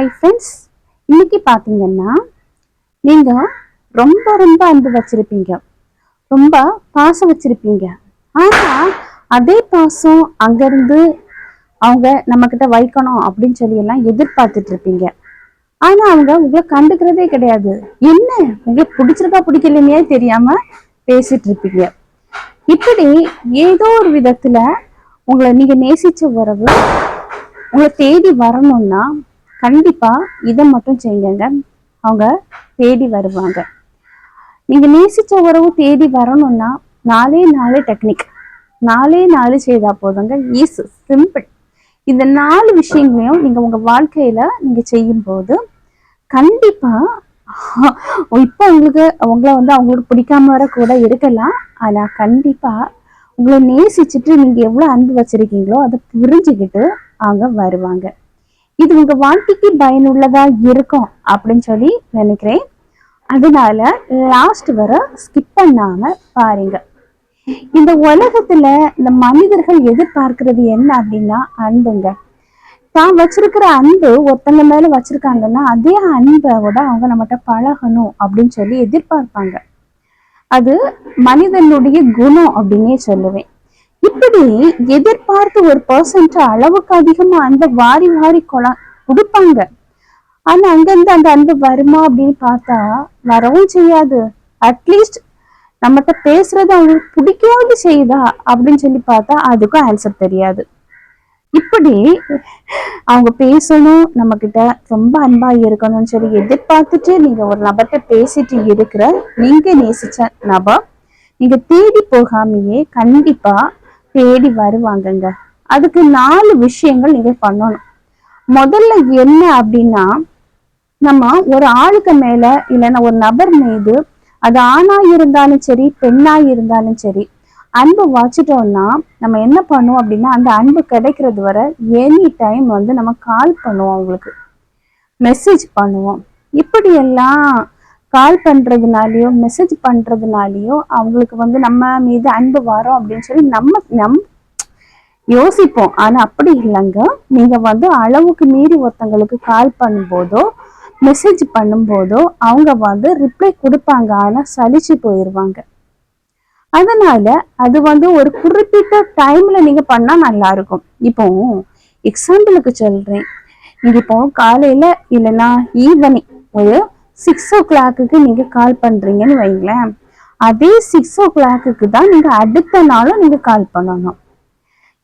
Hi friends இன்னைக்கு பார்த்தீங்கன்னா நீங்கள் ரொம்ப ரொம்ப அன்பு வச்சிருப்பீங்க. ரொம்ப பாசம் வச்சிருப்பீங்க. ஆனால் அதே பாசம் அங்கேருந்து அவங்க நம்மக்கிட்ட வைக்கணும் அப்படின்னு சொல்லி எல்லாம் எதிர்பார்த்துட்டு இருப்பீங்க ஆனால் அவங்க உங்களை கண்டுக்கிறதே கிடையாது. என்ன? உங்களுக்கு பிடிச்சிருக்கா பிடிக்கலைன்னே தெரியாம பேசிட்டு இருப்பீங்க இப்படி ஏதோ ஒரு விதத்துல உங்களை நீங்க நேசித்த உறவு உங்களை தேடி வரணும்னா கண்டிப்பா இதை மட்டும் செய்யுங்க. அவங்க தேடி வருவாங்க. நீங்கள் நேசிச்ச உறவு தேடி வரணும்னா நாலே நாலு டெக்னிக் நாலே நாலு செய்தா போதுங்க. ஈஸி சிம்பிள் இந்த நாலு விஷயங்களையும் நீங்க உங்க வாழ்க்கையில நீங்க செய்யும்போது கண்டிப்பா இப்போ உங்களுக்கு உங்களை வந்து அவங்களுக்கு பிடிக்காம வர கூட இருக்கலாம். ஆனா கண்டிப்பா உங்களை நேசிச்சுட்டு நீங்க எவ்வளவு அன்பு வச்சிருக்கீங்களோ அதை புரிஞ்சுக்கிட்டு அவங்க வருவாங்க. இது உங்க வாழ்க்கைக்கு பயனுள்ளதா இருக்கும் அப்படின்னு சொல்லி நினைக்கிறேன். அதனால லாஸ்ட் வர ஸ்கிப் பண்ணாம பாருங்க. இந்த உலகத்துல இந்த மனிதர்கள் எதிர்பார்க்கிறது என்ன அப்படின்னா அன்புங்க. தான் வச்சிருக்கிற அன்பு ஒருத்தங்க மேல வச்சிருக்காங்கன்னா அதே அன்போட அவங்க நம்மகிட்ட பழகணும் அப்படின்னு சொல்லி எதிர்பார்ப்பாங்க. அது மனிதனுடைய குணம் அப்படின்னே சொல்லுவேன். இப்படி எதிர்பார்த்து ஒரு பர்சன்ட் அளவுக்கு அதிகமா அன்பை வாரி வாரி கொல கொடுப்பாங்க. ஆனா அங்கிருந்து அந்த அன்பு வருமா அப்படின்னு பார்த்தா வரவும் செய்யாது. அட்லீஸ்ட் நம்மகிட்ட பேசுறது அவங்களுக்கு பிடிக்காது செய்யுதா அப்படின்னு சொல்லி பார்த்தா அதுக்கும் ஆன்சர் தெரியாது. இப்படி அவங்க பேசணும் நம்ம கிட்ட ரொம்ப அன்பா இருக்கணும்னு சொல்லி எதிர்பார்த்துட்டு நீங்க ஒரு நபர்கிட்ட பேசிட்டு இருக்கிற நீங்க நேசிச்ச நபர் நீங்க தேடி போகாமையே கண்டிப்பா தேடி வருவாங்கங்க. அதுக்கு நாலு விஷயங்கள் நீங்க பண்ணணும். முதல்ல என்ன அப்படின்னா நம்ம ஒரு ஆளுக்கு மேல இல்லைன்னா ஒரு நபர் மீது அது ஆணா இருந்தாலும் சரி பெண்ணா இருந்தாலும் சரி அன்பு வச்சுட்டோம்னா நம்ம என்ன பண்ணுவோம் அப்படின்னா அந்த அன்பு கிடைக்கிறது வரை எனி டைம் வந்து நம்ம கால் பண்ணுவோம் அவங்களுக்கு. மெசேஜ் பண்ணுவோம். இப்படி எல்லாம் கால் பண்றதுனாலயோ மெசேஜ் பண்றதுனாலயோ அவங்களுக்கு வந்து நம்ம மீது அன்பு வரோம் அப்படின்னு சொல்லி நம்ம நம் யோசிப்போம். ஆனா அப்படி இல்லைங்க. நீங்க வந்து அளவுக்கு மீறி ஒருத்தங்களுக்கு கால் பண்ணும்போதோ மெசேஜ் பண்ணும்போதோ அவங்க வந்து ரிப்ளை கொடுப்பாங்க. ஆனா சலிச்சு போயிடுவாங்க அதனால அது வந்து ஒரு குறிப்பிட்ட டைம்ல நீங்க பண்ணா நல்லா இருக்கும் இப்போ எக்ஸாம்பிளுக்கு சொல்றேன். நீங்க இப்போ காலையில இல்லைன்னா ஈவினிங் ஒரு சிக்ஸ் ஓ கிளாக்குக்கு நீங்க கால் பண்றீங்கன்னு வைங்களேன். அதே சிக்ஸ் ஓ கிளாக்குக்கு தான் நீங்க அடுத்த நாளும் நீங்க கால் பண்ணணும்.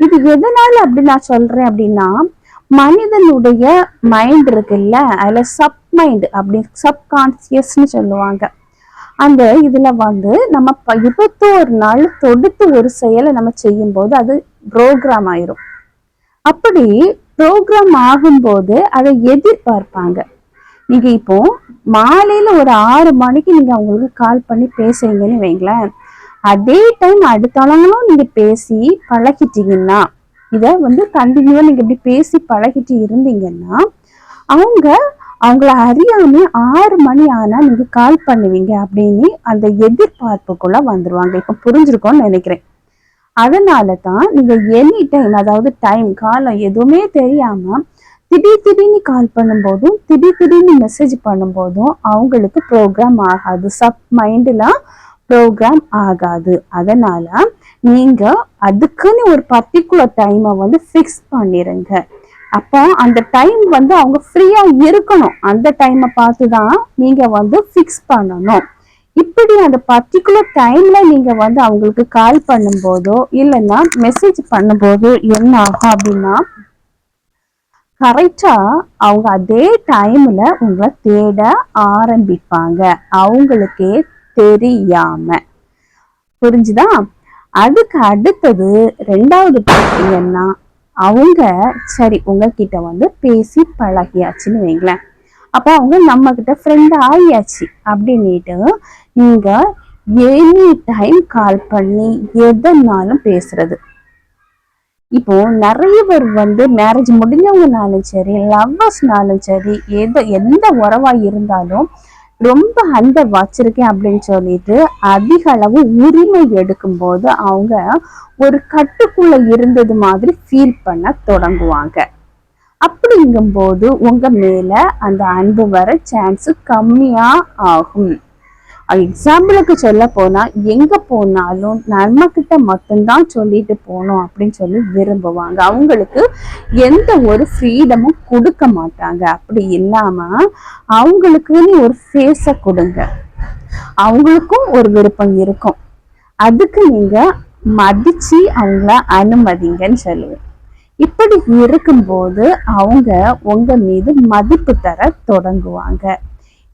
இது எதனால அப்படி நான் சொல்றேன் அப்படின்னா மனிதனுடைய மைண்ட் இருக்குல்ல அதில் சப் மைண்ட் அப்படி சப்கான்சியஸ்னு சொல்லுவாங்க. அந்த இதுல வந்து நம்ம இருபத்தோரு நாள் தொடுத்து ஒரு செயலை நம்ம செய்யும்போது அது ப்ரோக்ராம் ஆயிரும். அப்படி ப்ரோக்ராம் ஆகும்போது அதை எதிர்பார்ப்பாங்க. நீங்க இப்போ மாலையில ஒரு ஆறு மணிக்கு நீங்க அவங்களுக்கு கால் பண்ணி பேசுறீங்கன்னு வைங்களேன். அதே டைம் அடுத்தவங்களும் நீங்க பேசி பழகிட்டீங்கன்னா இதை வந்து கண்டினியூவா நீங்க இப்படி பேசி பழகிட்டு இருந்தீங்கன்னா அவங்க அவங்கள அறியாம ஆறு மணி ஆனா நீங்க கால் பண்ணுவீங்க அப்படின்னு அந்த எதிர்பார்ப்புக்குள்ள வந்துருவாங்க. இப்ப புரிஞ்சிருக்கோம்னு நினைக்கிறேன். அதனால தான் நீங்க எனி டைம் அதாவது டைம் காலம் எதுவுமே தெரியாம திடீர் திடீர்னு கால் பண்ணும்போதும் திடீர் திடீர்னு மெசேஜ் பண்ணும்போதும் அவங்களுக்கு ப்ரோக்ராம் ஆகாது. சப் மைண்டெலாம் ப்ரோக்ராம் ஆகாது. அதனால நீங்க அதுக்குன்னு ஒரு பர்டிகுலர் டைமை வந்து ஃபிக்ஸ் பண்ணிருங்க. அப்போ அந்த டைம் வந்து அவங்க ஃப்ரீயா இருக்கணும். அந்த டைமை பார்த்து தான் நீங்க வந்து ஃபிக்ஸ் பண்ணணும். இப்படி அந்த பர்டிகுலர் டைம்ல நீங்க வந்து அவங்களுக்கு கால் பண்ணும்போதோ இல்லைன்னா மெசேஜ் பண்ணும்போதோ என்ன ஆகும் அப்படின்னா கரெக்டாக அவங்க அதே டைமில் உங்களை தேட ஆரம்பிப்பாங்க. அவங்களுக்கே தெரியாம. புரிஞ்சுதா? அதுக்கு அடுத்தது ரெண்டாவது பார்த்தீங்கன்னா அவங்க சரி உங்ககிட்ட வந்து பேசி பழகியாச்சுன்னு வைங்களேன். அப்போ அவங்க நம்ம கிட்ட ஃப்ரெண்ட் ஆகியாச்சு அப்படின்னுட்டு நீங்கள் எனி டைம் கால் பண்ணி எதனாலும் பேசுறது. இப்போ நிறைய பேர் வந்து மேரேஜ் முடிஞ்சவங்கனாலும் சரி லவ்வர்ஸ்னாலும் சரி எது எந்த உறவா இருந்தாலும் ரொம்ப அன்பை வச்சிருக்கேன் அப்படின்னு சொல்லிட்டு அதிக அளவு உரிமை எடுக்கும்போது அவங்க ஒரு கட்டுக்குள்ள இருந்தது மாதிரி ஃபீல் பண்ண தொடங்குவாங்க. அப்படிங்கும்போது உங்க மேல அந்த அன்பு வர சான்ஸ் கம்மியா ஆகும். எக்ஸாம்பிளுக்கு சொல்ல போனால் எங்க போனாலும் நம்ம மட்டும்தான் சொல்லிட்டு போகணும் அப்படின்னு சொல்லி விரும்புவாங்க. அவங்களுக்கு எந்த ஒரு ஃப்ரீடமும் கொடுக்க மாட்டாங்க. அப்படி இல்லாம அவங்களுக்குன்னு ஒரு ஃபேஸ கொடுங்க. அவங்களுக்கும் ஒரு விருப்பம் இருக்கும். அதுக்கு நீங்க மதிச்சு அவங்கள அனுமதிங்கன்னு சொல்லுவேன். இப்படி இருக்கும்போது அவங்க உங்க மீது மதிப்பு தர தொடங்குவாங்க.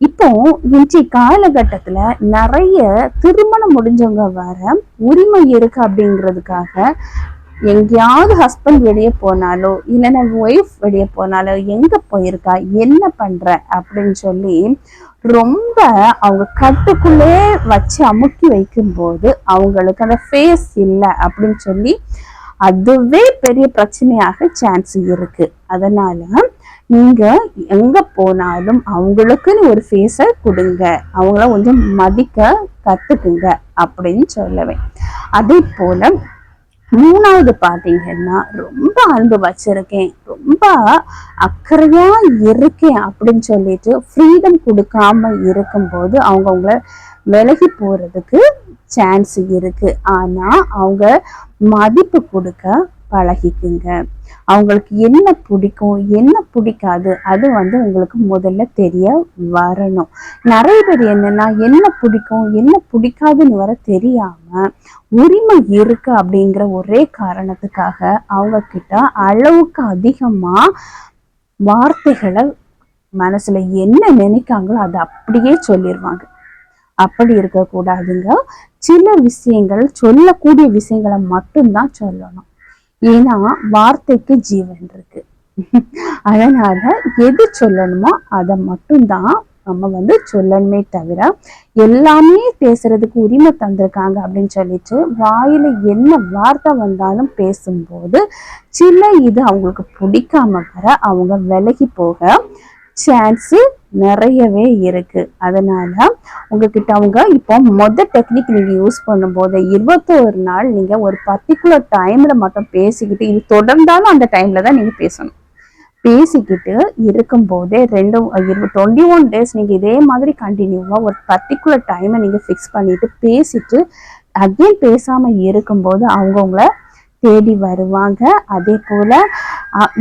இப்போ இன்றைய காலகட்டத்துல நிறைய திருமணம் முடிஞ்சவங்க வர உரிமை இருக்கு அப்படிங்கிறதுக்காக எங்கேயாவது ஹஸ்பண்ட் வெளியே போனாலோ இல்லைன்னா ஒய்ஃப் வெளியே போனாலோ எங்க போயிருக்கா என்ன பண்ற அப்படின்னு சொல்லி ரொம்ப அவங்க கட்டுக்குள்ளே வச்சு அமுக்கி வைக்கும்போது அவங்களுக்கு அந்த ஃபேஸ் இல்லை அப்படின்னு சொல்லி அதுவே பெரிய பிரச்சனையாக சான்ஸ் இருக்கு. அதனால நீங்கள் எங்கே போனாலும் அவங்களுக்குன்னு ஒரு ஃபேஸை கொடுங்க. அவங்கள கொஞ்சம் மதிக்க கத்துக்குங்க அப்படின்னு சொல்லுவேன் அதே போல மூணாவது பார்த்தீங்கன்னா ரொம்ப அன்பு வச்சிருக்கேன். ரொம்ப அக்கறையாக இருக்கேன் அப்படின்னு சொல்லிட்டு ஃப்ரீடம் கொடுக்காம இருக்கும்போது அவங்க அவங்கள விலகி போறதுக்கு சான்ஸ் இருக்கு. ஆனால் அவங்க மதிப்பு கொடுக்க பழகிக்குங்க. அவங்களுக்கு என்ன பிடிக்கும் என்ன பிடிக்காது அது வந்து உங்களுக்கு முதல்ல தெரிய வரணும். நிறைய பேர் என்னன்னா என்ன பிடிக்கும் என்ன பிடிக்காதுன்னு வர தெரியாம உரிமை இருக்கு அப்படிங்கிற ஒரே காரணத்துக்காக அவங்க கிட்ட அளவுக்கு அதிகமா வார்த்தைகளை மனசுல என்ன நினைக்காங்களோ அதை அப்படியே சொல்லிடுவாங்க அப்படி இருக்கக்கூடாதுங்க. சில விஷயங்கள் சொல்லக்கூடிய விஷயங்களை மட்டும்தான் சொல்லணும். ஏன்னா வார்த்தைக்கு ஜீவன் இருக்கு. அதனால எது சொல்லணுமோ அதை மட்டும்தான் நம்ம வந்து சொல்லணுமே தவிர எல்லாமே பேசுறதுக்கு உரிமை தந்திருக்காங்க அப்படின்னு சொல்லிட்டு வாயில என்ன வார்த்தை வந்தாலும் பேசும்போது சில இது அவங்களுக்கு பிடிக்காம வர அவங்க விலகி போக சான்ஸு நிறையவே இருக்குது அதனால் உங்ககிட்ட அவங்க இப்போ மொதல் டெக்னிக் நீங்கள் யூஸ் பண்ணும்போது இருபத்தோரு நாள் நீங்கள் ஒரு பர்டிகுலர் டைமில் மட்டும் பேசிக்கிட்டு இது தொடர்ந்தாலும் அந்த டைமில் தான் நீங்கள் பேசணும். பேசிக்கிட்டு இருக்கும்போதே ரெண்டு ரெண்டு டுவெண்ட்டி ஒன் டேஸ் நீங்கள் இதே மாதிரி கண்டினியூவாக ஒரு பர்டிகுலர் டைமை நீங்கள் ஃபிக்ஸ் பண்ணிவிட்டு பேசிட்டு அகெயின் பேசாமல் இருக்கும்போது அவங்கவுங்கள தேடி வருவாங்க. அதே போல்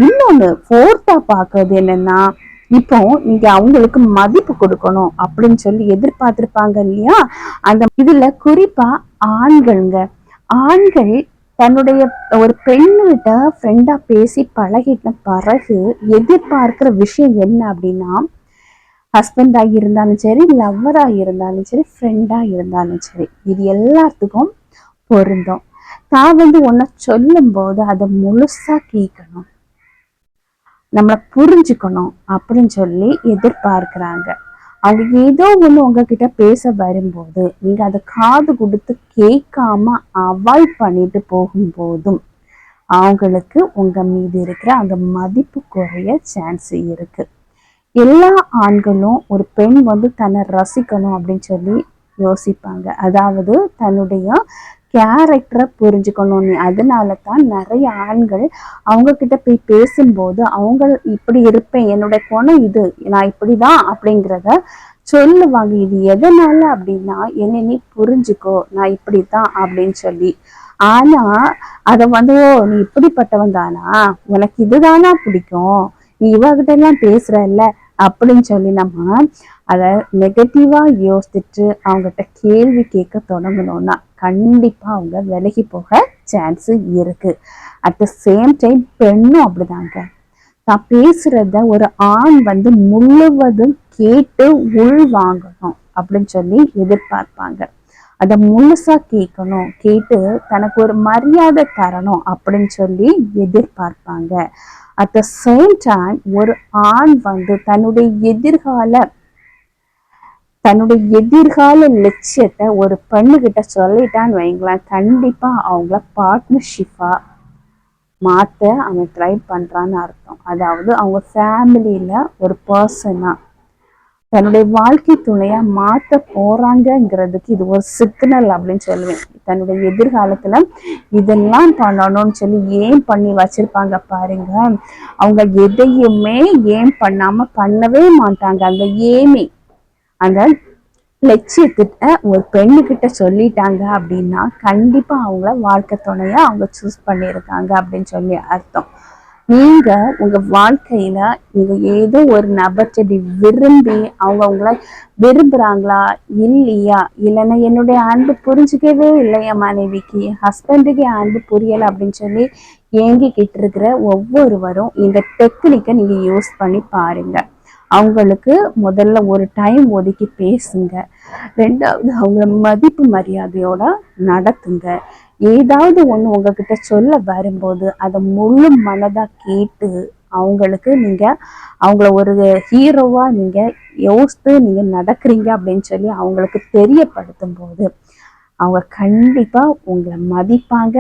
இன்னொன்று ஃபோர்த்தாக பார்க்கறது என்னன்னா இப்போ நீங்க அவங்களுக்கு மதிப்பு கொடுக்கணும் அப்படின்னு சொல்லி எதிர்பார்த்திருப்பாங்க இல்லையா? அந்த இதுல குறிப்பா ஆண்கள்ங்க. ஆண்கள் தன்னுடைய ஒரு பெண்ணுகிட்ட ஃப்ரெண்டா பேசி பழகிட்ட பிறகு எதிர்பார்க்கிற விஷயம் என்ன அப்படின்னா ஹஸ்பண்டாக இருந்தாலும் சரி லவ்வராக இருந்தாலும் சரி ஃப்ரெண்டாக இருந்தாலும் சரி இது எல்லாத்துக்கும் பொருந்தும். தான் வந்து ஒன்றை சொல்லும் போது அதை முழுசா கேட்கணும். நம்மளை புரிஞ்சுக்கணும் அப்படின்னு சொல்லி எதிர்பார்க்குறாங்க. அவங்க ஏதோ ஒன்று உங்ககிட்ட பேச வரும்போது நீங்க அதை காது கொடுத்து கேட்காம அவாய்ட் பண்ணிட்டு போகும்போதும் அவங்களுக்கு உங்க மீது இருக்கிற அந்த மதிப்பு குறைய சான்ஸ் இருக்கு. எல்லா ஆண்களும் ஒரு பெண் வந்து தன்னை ரசிக்கணும் அப்படின்னு சொல்லி யோசிப்பாங்க. அதாவது தன்னுடைய கேரக்டரை புரிஞ்சுக்கணும் நீ அதனால தான் நிறைய ஆண்கள் அவங்க கிட்ட போய் பேசும்போது அவங்க இப்படி இருப்பேன் என்னோட குணம் இது நான் இப்படிதான் அப்படிங்கிறத சொல்லுவாங்க. இது எதனால அப்படின்னா என்னை நீ புரிஞ்சுக்கோ நான் இப்படித்தான் அப்படின்னு சொல்லி. ஆனா அத வந்து ஓ நீ இப்படிப்பட்டவன் தானா? உனக்கு இதுதானா பிடிக்கும்? நீ இவகிட்ட எல்லாம் பேசுறல்ல? அப்படின்னு சொல்லி நம்ம அதை நெகட்டிவா யோசிச்சுட்டு அவங்ககிட்ட கேள்வி கேட்க தொடங்கணும்னா கண்டிப்பா அவங்க விலகி போக சான்ஸ் இருக்கு. அட் த சேம் டைம் பெண்ணும் அப்படிதாங்க. தான் பேசுகிறத ஒரு ஆண் வந்து முழுவதும் கேட்டு உள் வாங்கணும் அப்படின்னு சொல்லி எதிர்பார்ப்பாங்க. அதை முழுசா கேட்கணும். கேட்டு தனக்கு ஒரு மரியாதை தரணும் அப்படின்னு சொல்லி எதிர்பார்ப்பாங்க. அட் த சேம் டைம் ஒரு ஆண் வந்து தன்னுடைய எதிர்கால தன்னுடைய எதிர்கால லட்சியத்தை ஒரு பெண்ணுகிட்ட சொல்லிட்டான்னு வைங்களேன் கண்டிப்பா அவங்கள பார்ட்னர்ஷிப்பா மாற்ற அவன் ட்ரை பண்றான்னு அர்த்தம். அதாவது அவங்க ஃபேமிலியில ஒரு பர்சனா தன்னுடைய வாழ்க்கை துணையா மாத்த போகிறாங்கங்கிறதுக்கு இது ஒரு சிக்னல் அப்படின்னு சொல்லுவேன். தன்னுடைய எதிர்காலத்துல இதெல்லாம் பண்ணணும்னு சொல்லி ஏன் பண்ணி வச்சிருப்பாங்க பாருங்க. அவங்க எதையுமே ஏன் பண்ணாம பண்ணவே மாட்டாங்க. அந்த ஏமே அந்த லட்சியத்திட்ட ஒரு பெண்ணுக்கிட்ட சொல்லிட்டாங்க அப்படின்னா கண்டிப்பாக அவங்கள வாழ்க்கை துணையை அவங்க சூஸ் பண்ணியிருக்காங்க அப்படின்னு சொல்லி அர்த்தம். நீங்கள் உங்கள் வாழ்க்கையில் நீங்கள் ஏதோ ஒரு நபர்கிட்ட விரும்பி அவங்க உங்களை விரும்புகிறாங்களா இல்லையா? இல்லைன்னா என்னுடைய அன்பு புரிஞ்சுக்கவே இல்லை என் மனைவிக்கு? ஹஸ்பண்டுக்கு அன்பு புரியலை அப்படின்னு சொல்லி ஏங்கிக்கிட்டு இருக்கிற ஒவ்வொருவரும் இந்த டெக்னிக்கை நீங்கள் யூஸ் பண்ணி பாருங்கள் அவங்களுக்கு முதல்ல ஒரு டைம் ஒதுக்கி பேசுங்க. ரெண்டாவது அவங்கள மதிப்பு மரியாதையோட நடத்துங்க. ஏதாவது ஒன்று உங்ககிட்ட சொல்ல வரும்போது அதை முழு மனதாக கேட்டு அவங்களுக்கு நீங்கள் அவங்கள ஒரு ஹீரோவாக நீங்கள் யோசித்து நீங்கள் நடக்கிறீங்க அப்படின்னு சொல்லி அவங்களுக்கு தெரியப்படுத்தும் போது அவங்க கண்டிப்பாக உங்களை மதிப்பாங்க.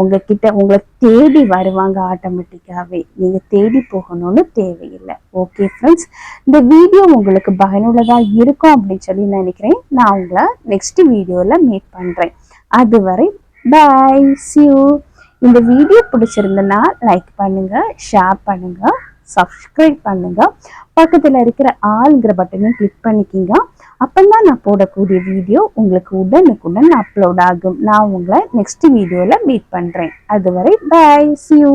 உங்ககிட்ட உங்களை தேடி வருவாங்க ஆட்டோமேட்டிக்காகவே நீங்கள் தேடி போகணும்னு தேவையில்லை. ஓகே ஃப்ரெண்ட்ஸ் இந்த வீடியோ உங்களுக்கு பயனுள்ளதாக இருக்கும் அப்படின்னு சொல்லி நினைக்கிறேன். நான் உங்களை நெக்ஸ்ட் வீடியோவில் மீட் பண்ணுறேன் அதுவரை பாய் சியூ இந்த வீடியோ பிடிச்சிருந்தனா லைக் பண்ணுங்கள் ஷேர் பண்ணுங்கள் சப்ஸ்கிரைப் பண்ணுங்க. பக்கத்தில் இருக்கிற ஆளுங்கிற பட்டனையும் கிளிக் பண்ணிக்கிங்க. அப்பந்தான் நான் போடக்கூடிய வீடியோ உங்களுக்கு உடனுக்குடன் அப்லோட் ஆகும். நான் உங்களை நெக்ஸ்ட் வீடியோவில் மீட் பண்ணுறேன் அதுவரை பாய் சியூ